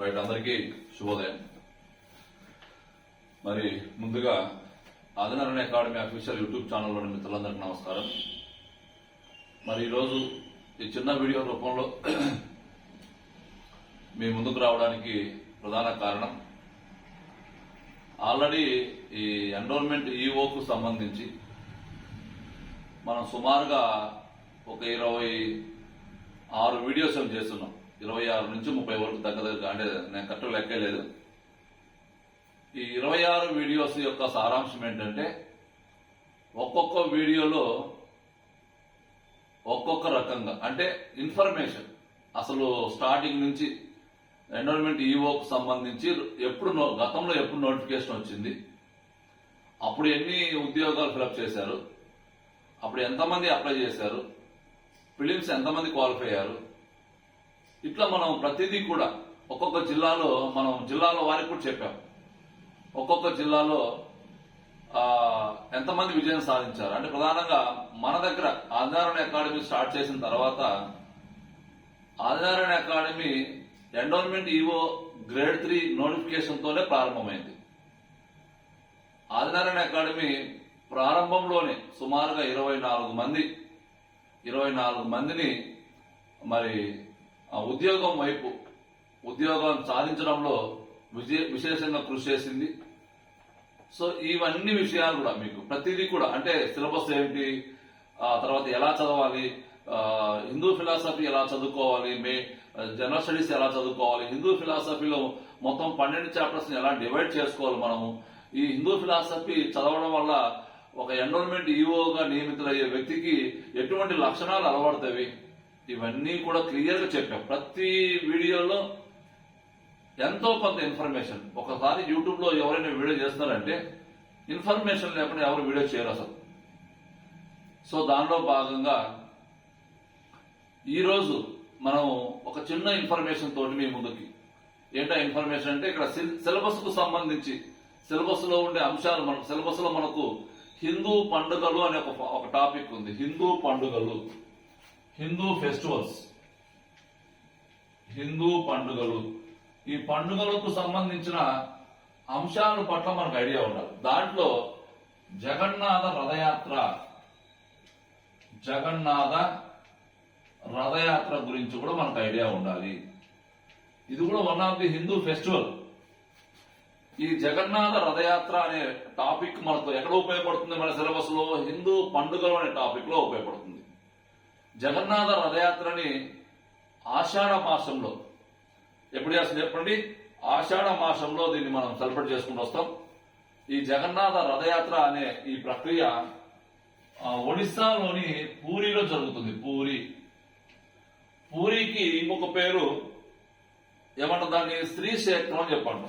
Right అందరికీ శుభోదయం. మరి ముందుగా ఆదినారాయణ అకాడమీ అఫీషియల్ యూట్యూబ్ ఛానల్లోని మిత్రులందరికీ నమస్కారం. మరి ఈరోజు ఈ చిన్న వీడియో రూపంలో మీ ముందుకు రావడానికి ప్రధాన కారణం ఆల్రెడీ ఈ ఎన్రోల్మెంట్ ఈఓకు సంబంధించి మనం సుమారుగా ఒక ఇరవై ఆరు వీడియోస్ చేస్తున్నాం. ఇరవై ఆరు నుంచి ముప్పై వరకు దగ్గర అంటే నేను కరెక్ట్ లెక్కలేదు ఈ ఇరవై ఆరు వీడియోస్ యొక్క సారాంశం ఏంటంటే ఒక్కొక్క వీడియోలో ఒక్కొక్క రకంగా అంటే ఇన్ఫర్మేషన్. అసలు స్టార్టింగ్ నుంచి ఎన్విరాన్మెంట్ ఈఓకు సంబంధించి ఎప్పుడు నో- గతంలో ఎప్పుడు నోటిఫికేషన్ వచ్చింది? అప్పుడు ఎన్ని ఉద్యోగాలు ఫిలప్ చేశారు? అప్పుడు ఎంతమంది అప్లై చేశారు? ఫిలిమ్స్ ఎంతమంది క్వాలిఫై అయ్యారు? ఇట్లా మనం ప్రతిదీ కూడా ఒక్కొక్క జిల్లాలో మనం జిల్లాలో వారికి కూడా చెప్పాం. ఒక్కొక్క జిల్లాలో ఎంతమంది విజయం సాధించారు? అంటే ప్రధానంగా మన దగ్గర ఆదినారాయణ అకాడమీ స్టార్ట్ చేసిన తర్వాత Adinarayana academy endowment EO grade three నోటిఫికేషన్తోనే ప్రారంభమైంది. ఆదినారాయణ అకాడమీ ప్రారంభంలోనే సుమారుగా ఇరవై నాలుగు మంది ఇరవై నాలుగు మందిని మరి ఉద్యోగం వైపు ఉద్యోగం సాధించడంలో విశేషంగా కృషి చేసింది. సో ఇవన్నీ విషయాలు కూడా మీకు ప్రతిదీ కూడా అంటే సిలబస్ ఏంటి ఆ తర్వాత ఎలా చదవాలి హిందూ ఫిలాసఫీ ఎలా చదువుకోవాలి మే జనరల్ స్టడీస్ ఎలా చదువుకోవాలి హిందూ ఫిలాసఫీలో మొత్తం పన్నెండు చాప్టర్స్ ఎలా డివైడ్ చేసుకోవాలి మనము ఈ హిందూ ఫిలాసఫీ చదవడం వల్ల ఒక ఎన్రోల్మెంట్ ఈఓగా నియమితులయ్యే వ్యక్తికి ఎటువంటి లక్షణాలు అలవడతాయి ఇవన్నీ కూడా క్లియర్గా చెప్పాం. ప్రతి వీడియోలో ఎంతో కొంత ఇన్ఫర్మేషన్. ఒకసారి యూట్యూబ్లో ఎవరైనా వీడియో చేస్తున్నారంటే ఇన్ఫర్మేషన్ లేకుండా ఎవరు వీడియో చేయరు అసలు. సో దానిలో భాగంగా ఈరోజు మనం ఒక చిన్న ఇన్ఫర్మేషన్ తోటి మీ ముందుకి. ఏంటా ఇన్ఫర్మేషన్ అంటే ఇక్కడ సిలబస్కు సంబంధించి సిలబస్లో ఉండే అంశాలు మనం సిలబస్లో మనకు హిందూ పండుగలు అనే ఒక ఒక టాపిక్ ఉంది. హిందూ పండుగలు. హిందూ ఫెస్టివల్స్ హిందూ పండుగలు ఈ పండుగలకు సంబంధించిన అంశాల పట్ల మనకు ఐడియా ఉండాలి. దాంట్లో జగన్నాథ రథయాత్ర జగన్నాథ రథయాత్ర గురించి కూడా మనకు ఐడియా ఉండాలి. ఇది కూడా one of the Hindu festival. ఈ జగన్నాథ రథయాత్ర అనే టాపిక్ మనకు ఎక్కడ ఉపయోగపడుతుంది మన సిలబస్లో హిందూ పండుగలు అనే టాపిక్లో ఉపయోగపడుతుంది. జగన్నాథ రథయాత్రని ఆషాఢ మాసంలో. ఎప్పుడు చేస్తుంది చెప్పండి? ఆషాఢ మాసంలో దీన్ని మనం సెలబ్రేట్ చేసుకుంటూ వస్తాం. ఈ జగన్నాథ రథయాత్ర అనే ఈ ప్రక్రియ ఒడిస్సాలోని పూరిలో జరుగుతుంది. పూరి. పూరికి ఇంకొక పేరు ఏమంటారు? దాన్ని శ్రీక్షేత్రం అని చెప్పండి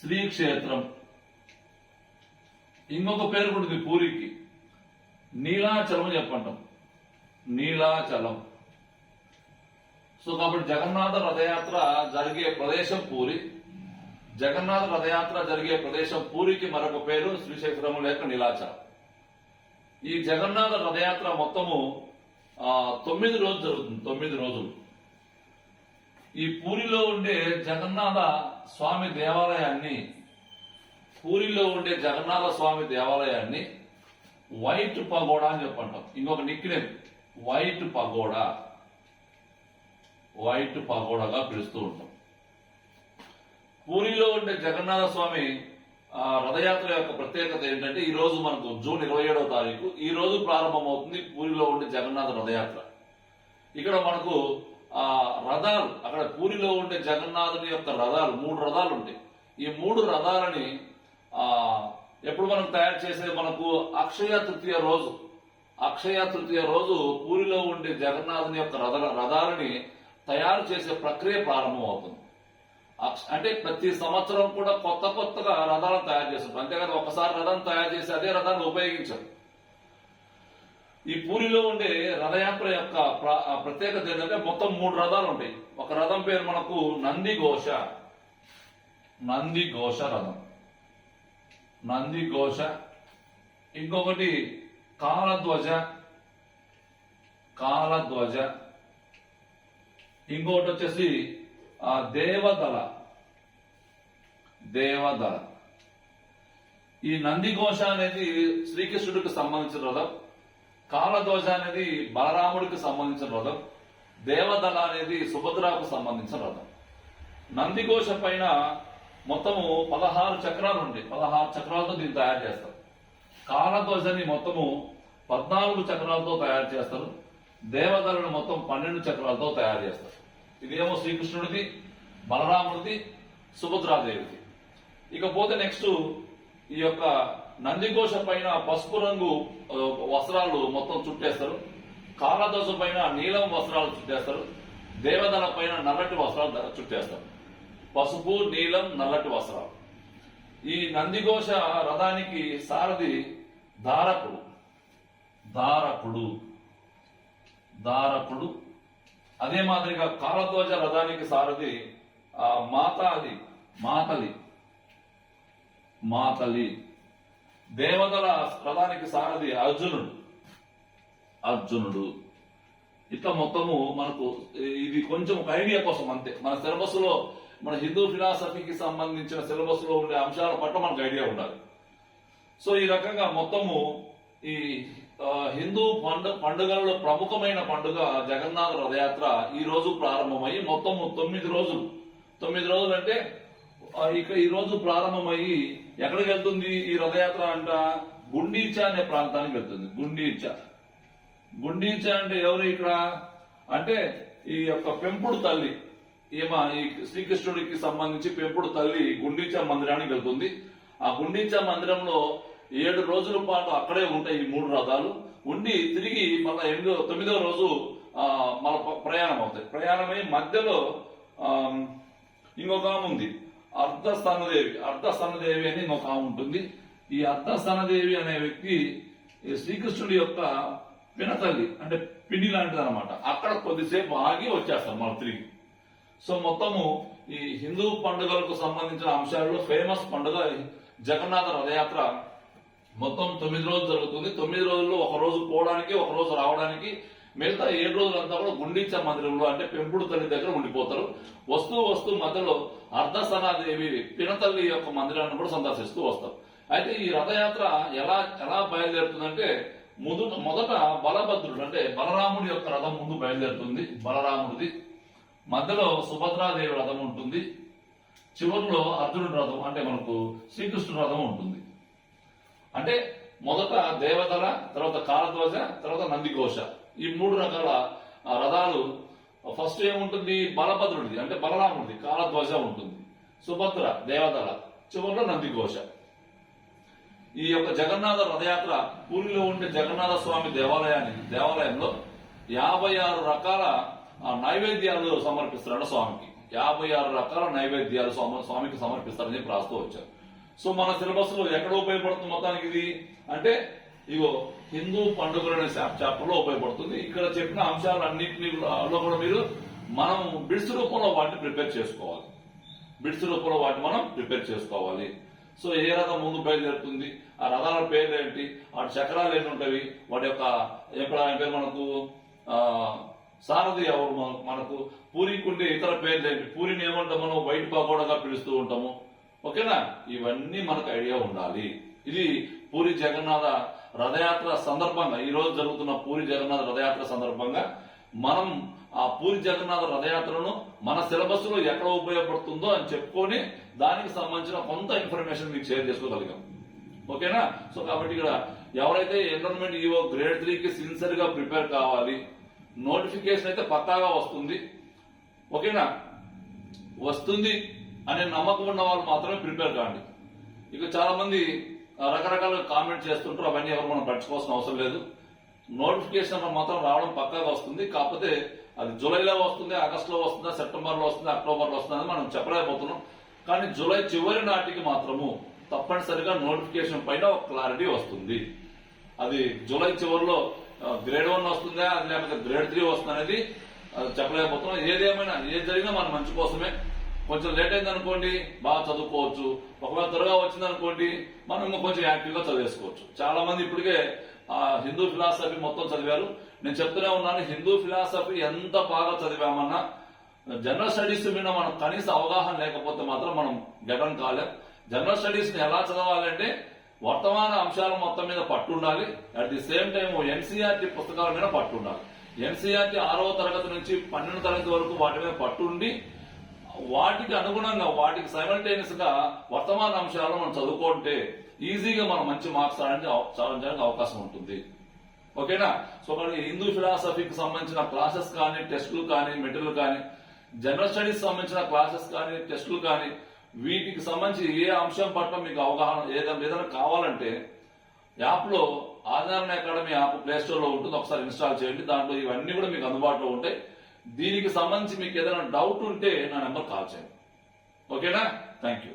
శ్రీక్షేత్రం. ఇంకొక పేరు ఉంటుంది పూరికి. నీలాచలం చెప్పంటాం నీలాచలం. సో కాబట్టి జగన్నాథ రథయాత్ర జరిగే ప్రదేశం పూరి. జగన్నాథ రథయాత్ర జరిగే ప్రదేశం పూరికి మరొక పేరు శ్రీశైలం లేక నీలాచలం. ఈ జగన్నాథ రథయాత్ర మొత్తము తొమ్మిది రోజులు జరుగుతుంది తొమ్మిది రోజులు. ఈ పూరిలో ఉండే జగన్నాథ స్వామి దేవాలయాన్ని పూరిలో ఉండే జగన్నాథ స్వామి దేవాలయాన్ని వైట్ పగోడా అని చెప్పంటాం. ఇంకొక నిక్నేమ్ వైట్ పగోడా వైట్ పగోడగా పిలుస్తూ ఉంటాం. పూరిలో ఉండే జగన్నాథ స్వామి రథయాత్ర యొక్క ప్రత్యేకత ఏంటంటే ఈ రోజు మనకు జూన్ ఇరవై ఏడవ తారీఖు. ఈ రోజు ప్రారంభమవుతుంది పూరిలో ఉండే జగన్నాథ రథయాత్ర. ఇక్కడ మనకు ఆ రథాలు అక్కడ పూరిలో ఉండే జగన్నాథుని యొక్క రథాలు మూడు రథాలు ఉంటాయి. ఈ మూడు రథాలని ఆ ఎప్పుడు మనం తయారు చేసే మనకు అక్షయ తృతీయ రోజు. అక్షయ తృతీయ రోజు పూరిలో ఉండే జగన్నాథుని యొక్క రథ రథాలని తయారు చేసే ప్రక్రియ ప్రారంభమవుతుంది. అక్ష- అంటే ప్రతి సంవత్సరం కూడా కొత్త కొత్తగా రథాలను తయారు చేస్తారు. అంతేకాదు ఒకసారి రథం తయారు చేసి అదే రథాన్ని ఉపయోగించారు. ఈ పూరిలో ఉండే రథయాత్ర యొక్క ప్ర- ప్రత్యేకత ఏంటంటే మొత్తం మూడు రథాలు ఉంటాయి. ఒక రథం పేరు మనకు నంది ఘోష. నంది ఘోష రథం. నంది ఘోష. ఇంకొకటి కాలధ్వజ కాలధ్వజ. ఇంకొకటి వచ్చేసి ఆ దేవదల దేవదల. ఈ నందిఘోష అనేది శ్రీకృష్ణుడికి సంబంధించిన రథం కాలధ్వజ అనేది బలరాముడికి సంబంధించిన రథం దేవదల అనేది సుభద్రకు సంబంధించిన రథం. నందిఘోష పైన మొత్తము పదహారు చక్రాలు ఉంటాయి. పదహారు చక్రాలతో దీన్ని తయారు చేస్తారు. కాలధ్వజాన్ని మొత్తము పద్నాలుగు చక్రాలతో తయారు చేస్తారు. దేవతలను మొత్తం పన్నెండు చక్రాలతో తయారు చేస్తారు. ఇదేమో శ్రీకృష్ణుడిది బలరాముడిది సుభద్రాదేవిది. ఇకపోతే నెక్స్ట్ ఈ యొక్క నందిఘోష పైన పసుపు రంగు వస్త్రాలు మొత్తం చుట్టేస్తారు. కాలదోష పైన నీలం వస్త్రాలు చుట్టేస్తారు. దేవతల పైన నల్లటి వస్త్రాలు చుట్టేస్తారు. పసుపు నీలం నల్లటి వస్త్రాలు. ఈ నందిఘోష రథానికి సారథి దారకుడు దారకుడు దారకుడు అదే మాదిరిగా కాలధ్వజ రథానికి సారథి ఆ మాతాది మాతలి. మాతలి. దేవతల రథానికి సారథి అర్జునుడు. అర్జునుడు. ఇట్లా మొత్తము మనకు ఇది కొంచెం ఐడియా కోసం అంతే. మన సిలబస్లో మన హిందూ ఫిలాసఫీకి సంబంధించిన సిలబస్లో ఉండే అంశాల పట్ల మనకు ఐడియా ఉండాలి. సో ఈ రకంగా మొత్తము ఈ హిందూ పండు పండుగలలో ప్రముఖమైన పండుగ జగన్నాథ రథయాత్ర ఈ రోజు ప్రారంభమయ్యి మొత్తము తొమ్మిది రోజులు. తొమ్మిది రోజులు అంటే ఇక ఈ రోజు ప్రారంభమయ్యి ఎక్కడికి వెళ్తుంది ఈ రథయాత్ర అంట? గుండీచా అనే ప్రాంతానికి వెళ్తుంది. గుండీచా. గుండీచా అంటే ఎవరు ఇక్కడ? అంటే ఈ యొక్క పెంపుడు తల్లి. ఈమె ఈ శ్రీకృష్ణుడికి సంబంధించి పెంపుడు తల్లి గుండీచా మందిరానికి వెళ్తుంది. ఆ గుండీచా మందిరంలో ఏడు రోజుల పాటు అక్కడే ఉంటాయి ఈ మూడు రథాలు. ఉండి తిరిగి మళ్ళీ ఎనిమిదో తొమ్మిదో రోజు ఆ, ప్రయాణం అవుతాయి. ప్రయాణమై మధ్యలో ఆ, ఇంకొక ఆమె ఉంది. అర్ధస్థానదేవి. అర్ధస్థానదేవి అని ఇంకొక ఆమె ఉంటుంది. ఈ అర్ధస్థానదేవి అనే వ్యక్తి ఈ శ్రీకృష్ణుడి యొక్క పినతల్లి అంటే పిండి లాంటిది అనమాట అక్కడ కొద్దిసేపు ఆగి వచ్చేస్తారు మనం తిరిగి. సో మొత్తము ఈ హిందూ పండుగలకు సంబంధించిన అంశాల్లో ఫేమస్ పండుగ జగన్నాథ రథయాత్ర. మొత్తం తొమ్మిది రోజులు జరుగుతుంది. తొమ్మిది రోజుల్లో ఒక రోజు పోవడానికి ఒక రోజు రావడానికి మిగతా ఏడు రోజులంతా కూడా గుండీచ మందిరంలో అంటే పెంపుడు తల్లి దగ్గర ఉండిపోతారు. వస్తూ వస్తూ మధ్యలో అర్ధసనాదేవి పినతల్లి యొక్క మందిరాన్ని కూడా సందర్శిస్తూ వస్తారు. అయితే ఈ రథయాత్ర ఎలా ఎలా బయలుదేరుతుందంటే ముందు మొదట బలభద్రుడు అంటే బలరాముడి యొక్క రథం ముందు బయలుదేరుతుంది. బలరాముడిది మధ్యలో సుభద్రాదేవి రథం ఉంటుంది. చివరిలో అర్జునుడి రథం అంటే మనకు శ్రీకృష్ణుడి రథం ఉంటుంది. అంటే మొదట దేవతల తర్వాత కాలధ్వజ తర్వాత నందిఘోష. ఈ మూడు రకాల రథాలు ఫస్ట్ ఏముంటుంది? బలభద్రుడిది అంటే బలరాముడిది కాలధ్వజ ఉంటుంది. సుభద్ర దేవతల చివరిలో నందిఘోష. ఈ యొక్క జగన్నాథ రథయాత్ర పూరిలో ఉండే జగన్నాథ స్వామి దేవాలయానికి దేవాలయంలో యాభై ఆరు రకాల ఆ, నైవేద్యాలు సమర్పిస్తారట స్వామికి. యాభై ఆరు రకాల నైవేద్యాలు స్వామికి సమర్పిస్తారని చెప్పి రాస్తూ వచ్చారు. సో మన సిలబస్లో ఎక్కడ ఉపయోగపడుతుంది మొత్తానికి ఇది? అంటే ఇగో హిందూ పండుగలు అనే చాప్టర్లో ఉపయోగపడుతుంది. ఇక్కడ చెప్పిన అంశాలన్నింటినీ లో కూడా మీరు మనం బిడ్స్ రూపంలో వాటిని ప్రిపేర్ చేసుకోవాలి. బిడ్స్ రూపంలో వాటిని మనం ప్రిపేర్ చేసుకోవాలి. సో ఏ రథం ముందు బయలుదేరుతుంది? ఆ రథాల పేర్లు ఏంటి వాటి చక్రాలు ఎన్ని ఉంటాయి? వాటి యొక్క ఎక్కడ పేరు మనకు? ఆ సారథి ఎవరు? మనకు పూరికుంటే ఇతర పేర్లు ఏంటి పూరిని ఏమంటాం మనం? వైట్ పకోడగా పిలుస్తూ ఉంటాము. ఓకేనా? ఇవన్నీ మనకు ఐడియా ఉండాలి. ఇది పూరి జగన్నాథ రథయాత్ర సందర్భంగా ఈ రోజు జరుగుతున్న పూరి జగన్నాథ రథయాత్ర సందర్భంగా మనం ఆ పూరి జగన్నాథ రథయాత్రను మన సిలబస్లో ఎక్కడ ఉపయోగపడుతుందో అని చెప్పుకొని దానికి సంబంధించిన కొంత ఇన్ఫర్మేషన్ మీకు షేర్ చేసుకోగలిగాం. ఓకేనా? సో కాబట్టి ఇక్కడ ఎవరైతే ఎన్విరాన్మెంట్ ఈవో గ్రేడ్ త్రీకి సిన్సియర్గా ప్రిపేర్ కావాలి నోటిఫికేషన్ అయితే పక్కాగా వస్తుంది. ఓకేనా? వస్తుంది అనే నమ్మకం ఉన్న వాళ్ళు మాత్రమే ప్రిపేర్ కాండి. ఇక చాలా మంది రకరకాల కామెంట్ చేస్తుంటారు అవన్నీ ఎవరు మనం పట్టుకోవాల్సిన అవసరం లేదు. నోటిఫికేషన్ మాత్రం రావడం పక్కాగా వస్తుంది. కాకపోతే అది జూలైలో వస్తుంది ఆగస్టులో వస్తుందా సెప్టెంబర్లో వస్తుంది వస్తుందా అక్టోబర్ వస్తుందా అని మనం చెప్పలేకపోతున్నాం. కానీ జూలై చివరి నాటికి మాత్రము తప్పనిసరిగా నోటిఫికేషన్ పైన ఒక క్లారిటీ వస్తుంది. అది జూలై చివరిలో గ్రేడ్ వన్ వస్తుందా అది లేకపోతే గ్రేడ్ త్రీ వస్తుంది అనేది అది చెప్పలేకపోతున్నాం. ఏదేమైనా ఏది జరిగినా మన మంచి కోసమే. కొంచెం లేట్ అయింది అనుకోండి బాగా చదువుకోవచ్చు. ఒకవేళ త్వరగా వచ్చింది అనుకోండి మనం ఇంకా కొంచెం యాక్టివ్గా చదివేసుకోవచ్చు. చాలా మంది ఇప్పటికే ఆ హిందూ ఫిలాసఫీ మొత్తం చదివారు. నేను చెప్తూనే ఉన్నాను హిందూ ఫిలాసఫీ ఎంత బాగా చదివామన్నా జనరల్ స్టడీస్ మీద మనం కనీస అవగాహన లేకపోతే మాత్రం మనం గగన్ కాలేం. జనరల్ స్టడీస్ని ఎలా చదవాలంటే వర్తమాన అంశాల మొత్తం మీద పట్టు ఉండాలి at the same time NCERT పుస్తకాల మీద పట్టు ఉండాలి ఎన్సీఆర్టీ ఆరవ తరగతి నుంచి పన్నెండు తరగతి వరకు వాటి మీద పట్టుండి వాటికి అనుగుణంగా వాటికి సైమల్టేనియస్గా వర్తమాన అంశాలను మనం చదువుకుంటే ఈజీగా మనం మంచి మార్క్స్ సాధించడానికి అవకాశం ఉంటుంది. ఓకేనా? సో మనకి హిందూ ఫిలాసఫీకి సంబంధించిన క్లాసెస్ కానీ టెస్టులు కానీ మెటీరియల్ కానీ జనరల్ స్టడీస్ సంబంధించిన క్లాసెస్ కానీ టెస్టులు కానీ వీటికి సంబంధించి ఏ అంశం పట్ల మీకు అవగాహన ఏదైనా ఏదైనా కావాలంటే యాప్లో ఆదరణ అకాడమీ యాప్ ప్లేస్టోర్లో ఉంటుంది. ఒకసారి ఇన్స్టాల్ చేయండి. దాంట్లో ఇవన్నీ కూడా మీకు అందుబాటులో ఉంటాయి. దీనికి సంబంధించి మీకు ఏదైనా డౌట్ ఉంటే నా నెంబర్ కాల్ చేయండి. ఓకేనా? Thank you.